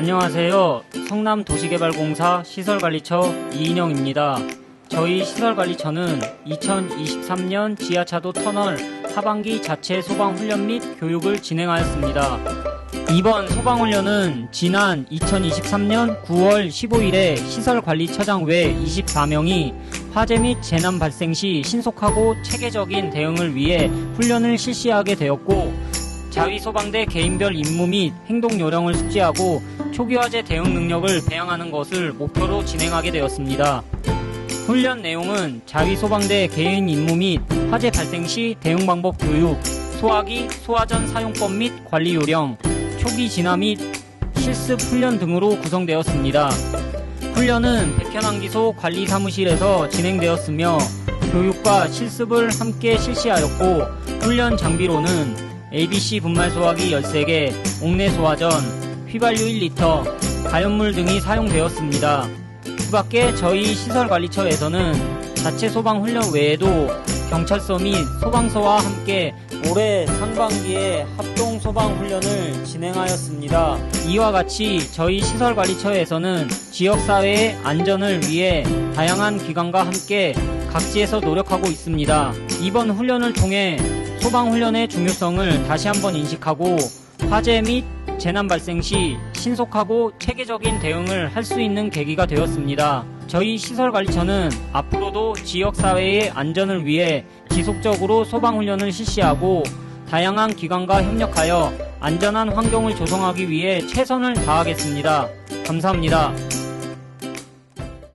안녕하세요. 성남 도시개발공사 시설관리처 이인영입니다. 저희 시설관리처는 2023년 지하차도 터널 하반기 자체 소방훈련 및 교육을 진행하였습니다. 이번 소방훈련은 지난 2023년 9월 15일에 시설관리처장 외 24명이 화재 및 재난 발생 시 신속하고 체계적인 대응을 위해 훈련을 실시하게 되었고 자위소방대 개인별 임무 및 행동 요령을 숙지하고 초기 화재 대응 능력을 배양하는 것을 목표로 진행하게 되었습니다. 훈련 내용은 자위소방대 개인 임무 및 화재 발생 시 대응 방법 교육, 소화기, 소화전 사용법 및 관리 요령, 초기 진화 및 실습 훈련 등으로 구성되었습니다. 훈련은 백현항기소 관리사무실에서 진행되었으며 교육과 실습을 함께 실시하였고 훈련 장비로는 ABC 분말 소화기 13개, 옥내 소화전, 휘발유 1리터, 가연물 등이 사용되었습니다. 그 밖에 저희 시설관리처에서는 자체 소방 훈련 외에도 경찰서 및 소방서와 함께 올해 상반기에 합동 소방 훈련을 진행하였습니다. 이와 같이 저희 시설관리처에서는 지역사회의 안전을 위해 다양한 기관과 함께 각지에서 노력하고 있습니다. 이번 훈련을 통해 소방훈련의 중요성을 다시 한번 인식하고 화재 및 재난 발생 시 신속하고 체계적인 대응을 할 수 있는 계기가 되었습니다. 저희 시설관리처는 앞으로도 지역사회의 안전을 위해 지속적으로 소방훈련을 실시하고 다양한 기관과 협력하여 안전한 환경을 조성하기 위해 최선을 다하겠습니다. 감사합니다.